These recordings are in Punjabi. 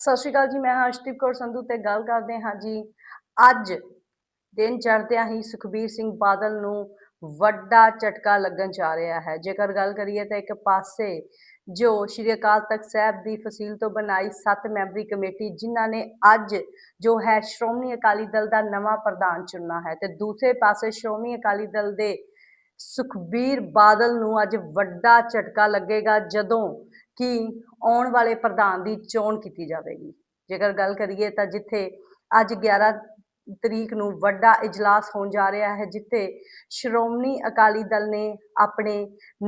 ਸਤਿ ਸ਼੍ਰੀ ਅਕਾਲ ਜੀ, ਮੈਂ ਹਰਸ਼ਦੀਪ ਕੌਰ ਸੰਧੂ ਤੇ ਗੱਲ ਕਰਦੇ ਹਾਂ ਜੀ। ਅੱਜ ਦਿਨ ਚੜ੍ਹਦਿਆਂ ਹੀ ਸੁਖਬੀਰ ਸਿੰਘ ਬਾਦਲ ਨੂੰ ਵੱਡਾ ਝਟਕਾ ਲੱਗਣ ਜਾ ਰਿਹਾ ਹੈ। ਜੇਕਰ ਗੱਲ ਕਰੀਏ ਤਾਂ ਇੱਕ ਪਾਸੇ ਜੋ ਸ਼੍ਰੀ ਅਕਾਲ ਤਖਤ ਸਾਹਿਬ ਦੀ ਫਸੀਲ ਤੋਂ ਬਣਾਈ ਸੱਤ ਮੈਂਬਰੀ ਕਮੇਟੀ, ਜਿਨ੍ਹਾਂ ਨੇ ਅੱਜ ਜੋ ਹੈ ਸ਼੍ਰੋਮਣੀ ਅਕਾਲੀ ਦਲ ਦਾ ਨਵਾਂ ਪ੍ਰਧਾਨ ਚੁਣਨਾ ਹੈ ਤੇ ਦੂਸਰੇ ਪਾਸੇ ਸ਼੍ਰੋਮਣੀ ਅਕਾਲੀ ਦਲ ਦੇ ਸੁਖਬੀਰ ਬਾਦਲ ਨੂੰ ਅੱਜ ਵੱਡਾ ਝਟਕਾ ਲੱਗੇਗਾ, ਜਦੋਂ ਕਿ ਆਉਣ ਵਾਲੇ ਪ੍ਰਧਾਨ ਦੀ ਚੋਣ ਕੀਤੀ ਜਾਵੇਗੀ। ਜੇਕਰ ਗੱਲ ਕਰੀਏ ਤਾਂ ਜਿੱਥੇ ਅੱਜ 11 ਤਰੀਕ ਨੂੰ ਵੱਡਾ ਇਜਲਾਸ ਹੋਣ ਜਾ ਰਿਹਾ ਹੈ, ਜਿੱਥੇ ਸ਼੍ਰੋਮਣੀ ਅਕਾਲੀ ਦਲ ਨੇ ਆਪਣੇ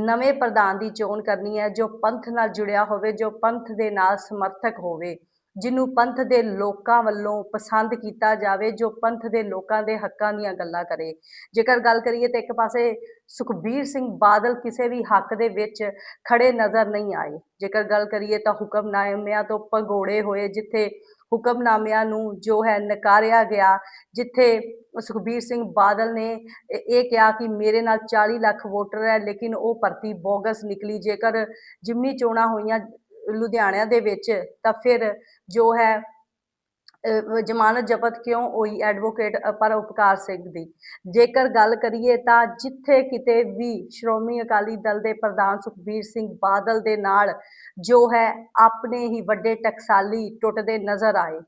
ਨਵੇਂ ਪ੍ਰਧਾਨ ਦੀ ਚੋਣ ਕਰਨੀ ਹੈ, ਜੋ ਪੰਥ ਨਾਲ ਜੁੜਿਆ ਹੋਵੇ, ਜੋ ਪੰਥ ਦੇ ਨਾਲ ਸਮਰਥਕ ਹੋਵੇ ਜਿਹਨੂੰ ਪੰਥ ਦੇ ਲੋਕਾਂ ਵੱਲੋਂ ਪਸੰਦ ਕੀਤਾ ਜਾਵੇ, ਜੋ ਪੰਥ ਦੇ ਲੋਕਾਂ ਦੇ ਹੱਕਾਂ ਦੀਆਂ ਗੱਲਾਂ ਕਰੇ। ਜੇਕਰ ਗੱਲ ਕਰੀਏ ਤਾਂ ਇੱਕ ਪਾਸੇ ਸੁਖਬੀਰ ਸਿੰਘ ਬਾਦਲ ਕਿਸੇ ਵੀ ਹੱਕ ਦੇ ਵਿੱਚ ਖੜੇ ਨਜ਼ਰ ਨਹੀਂ ਆਏ। ਜੇਕਰ ਗੱਲ ਕਰੀਏ ਤਾਂ ਹੁਕਮਨਾਮਿਆਂ ਤੋਂ ਭਗੋੜੇ ਹੋਏ, ਜਿੱਥੇ ਹੁਕਮਨਾਮਿਆਂ ਨੂੰ ਜੋ ਹੈ ਨਕਾਰਿਆ ਗਿਆ, ਜਿੱਥੇ ਸੁਖਬੀਰ ਸਿੰਘ ਬਾਦਲ ਨੇ ਇਹ ਕਿਹਾ ਕਿ ਮੇਰੇ ਨਾਲ 40 ਲੱਖ ਵੋਟਰ ਹੈ, ਲੇਕਿਨ ਉਹ ਭਰਤੀ ਬੋਗਸ ਨਿਕਲੀ। ਜੇਕਰ ਜਿਮਨੀ ਚੋਣਾਂ ਹੋਈਆਂ ਲੁਧਿਆਣਾ ਦੇ ਵਿੱਚ, ਤਾਂ ਫਿਰ ਜੋ ਹੈ ਜ਼ਮਾਨਤ ਜ਼ਬਤ ਕਿਉਂ ਹੋਈ ਐਡਵੋਕੇਟ ਪਰ ਉਪਕਾਰ ਸਿੰਘ ਦੀ? ਜੇਕਰ ਗੱਲ ਕਰੀਏ ਤਾਂ ਜਿੱਥੇ ਕਿਤੇ ਵੀ ਸ਼੍ਰੋਮਣੀ ਅਕਾਲੀ ਦਲ ਦੇ ਪ੍ਰਧਾਨ ਸੁਖਬੀਰ ਸਿੰਘ ਬਾਦਲ ਦੇ ਨਾਲ ਜੋ ਹੈ, ਆਪਣੇ ਹੀ ਵੱਡੇ ਟਕਸਾਲੀ ਟੁੱਟਦੇ ਨਜ਼ਰ ਆਏ।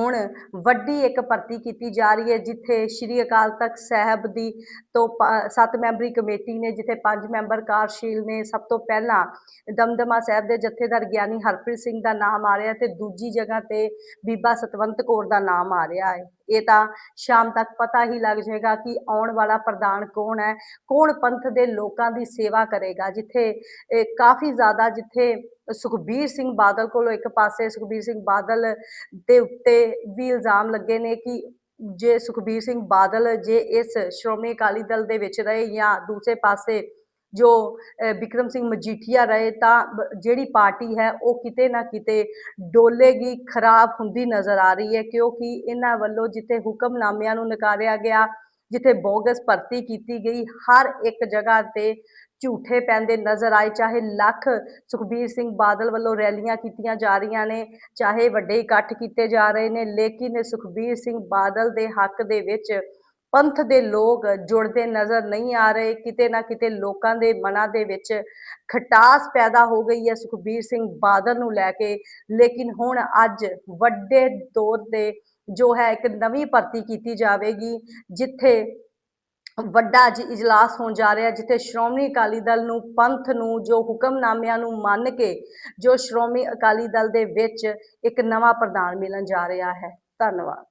ਹੁਣ ਵੱਡੀ ਇੱਕ ਭਰਤੀ ਕੀਤੀ ਜਾ ਰਹੀ ਹੈ, ਜਿੱਥੇ ਸ਼੍ਰੀ ਅਕਾਲ ਤਖਤ ਸਾਹਿਬ ਦੀ ਤੋਂ ਸੱਤ ਮੈਂਬਰੀ ਕਮੇਟੀ ਨੇ, ਜਿੱਥੇ ਪੰਜ ਮੈਂਬਰ ਕਾਰਜਸ਼ੀਲ ਨੇ, ਸਭ ਤੋਂ ਪਹਿਲਾਂ ਦਮਦਮਾ ਸਾਹਿਬ ਦੇ ਜਥੇਦਾਰ ਗਿਆਨੀ ਹਰਪ੍ਰੀਤ ਸਿੰਘ ਦਾ ਨਾਮ ਆ ਰਿਹਾ ਤੇ ਦੂਜੀ ਜਗ੍ਹਾ ਤੇ ਬੀਬਾ ਸਤਵੰਤ ਕੌਰ ਦਾ ਨਾਮ ਆ ਰਿਹਾ ਹੈ। ਇਹ ਤਾਂ ਸ਼ਾਮ ਤੱਕ ਪਤਾ ਹੀ ਲੱਗ ਜਾਏਗਾ ਕਿ ਆਉਣ ਵਾਲਾ ਪ੍ਰਧਾਨ ਕੌਣ ਹੈ, ਕੌਣ ਪੰਥ ਦੇ ਲੋਕਾਂ ਦੀ ਸੇਵਾ ਕਰੇਗਾ, ਜਿੱਥੇ ਕਾਫੀ ਜ਼ਿਆਦਾ ਜਿੱਥੇ ਸੁਖਬੀਰ ਸਿੰਘ ਬਾਦਲ ਕੋਲੋਂ ਇੱਕ ਪਾਸੇ ਸੁਖਬੀਰ ਸਿੰਘ ਬਾਦਲ ਦੇ ਉੱਤੇ ਵੀ ਇਲਜ਼ਾਮ ਲੱਗੇ ਨੇ ਕਿ ਜੇ ਸੁਖਬੀਰ ਸਿੰਘ ਬਾਦਲ ਜੇ ਇਸ ਸ਼੍ਰੋਮਣੀ ਅਕਾਲੀ ਦਲ ਦੇ ਵਿੱਚ ਰਹੇ ਜਾਂ ਦੂਸਰੇ ਪਾਸੇ ਜੋ ਅਹ, ਬਿਕਰਮ ਸਿੰਘ ਮਜੀਠੀਆ ਰਹੇ ਤਾਂ ਜਿਹੜੀ ਪਾਰਟੀ ਹੈ ਉਹ ਕਿਤੇ ਨਾ ਕਿਤੇ ਡੋਲੇਗੀ ਖਰਾਬ ਹੁੰਦੀ ਨਜ਼ਰ ਆ ਰਹੀ ਹੈ ਕਿਉਂਕਿ ਇਹਨਾਂ ਵੱਲੋਂ ਜਿੱਥੇ ਹੁਕਮਨਾਮਿਆਂ ਨੂੰ ਨਕਾਰਿਆ ਗਿਆ ਜਿੱਥੇ ਬੋਗਸ ਭਰਤੀ ਕੀਤੀ ਗਈ, ਹਰ ਇੱਕ ਜਗ੍ਹਾ ਤੇ ਝੂਠੇ ਪੈਂਦੇ ਨਜ਼ਰ ਆਏ, ਚਾਹੇ ਲੱਖ ਸੁਖਬੀਰ ਸਿੰਘ ਬਾਦਲ ਵੱਲੋਂ ਰੈਲੀਆਂ ਕੀਤੀਆਂ ਜਾ ਰਹੀਆਂ ਨੇ, ਚਾਹੇ ਵੱਡੇ ਇਕੱਠ ਕੀਤੇ ਜਾ ਰਹੇ ਨੇ, ਲੇਕਿਨ ਸੁਖਬੀਰ ਸਿੰਘ ਬਾਦਲ ਦੇ ਹੱਕ ਦੇ ਵਿੱਚ ਪੰਥ ਦੇ ਲੋਕ ਜੁੜਦੇ ਨਜ਼ਰ ਨਹੀਂ ਆ ਰਹੇ, ਕਿਤੇ ਨਾ ਕਿਤੇ ਲੋਕਾਂ ਦੇ ਮਨਾਂ ਦੇ ਵਿੱਚ ਖਟਾਸ ਪੈਦਾ ਹੋ ਗਈ ਹੈ ਸੁਖਬੀਰ ਸਿੰਘ ਬਾਦਲ ਨੂੰ ਲੈ ਕੇ। ਲੇਕਿਨ ਹੁਣ ਅੱਜ ਵੱਡੇ ਦੌਰ ਤੇ ਜੋ ਹੈ ਇੱਕ ਨਵੀਂ ਭਰਤੀ ਕੀਤੀ ਜਾਵੇਗੀ, ਜਿੱਥੇ ਵੱਡਾ ਅੱਜ ਇਜਲਾਸ ਹੋਣ ਜਾ ਰਿਹਾ, ਜਿੱਥੇ ਸ਼੍ਰੋਮਣੀ ਅਕਾਲੀ ਦਲ ਨੂੰ ਪੰਥ ਨੂੰ ਜੋ ਹੁਕਮਨਾਮਿਆਂ ਨੂੰ ਮੰਨ ਕੇ ਜੋ ਸ਼੍ਰੋਮਣੀ ਅਕਾਲੀ ਦਲ ਦੇ ਵਿੱਚ ਇੱਕ ਨਵਾਂ ਪ੍ਰਧਾਨ ਮਿਲਣ ਜਾ ਰਿਹਾ ਹੈ। ਧੰਨਵਾਦ।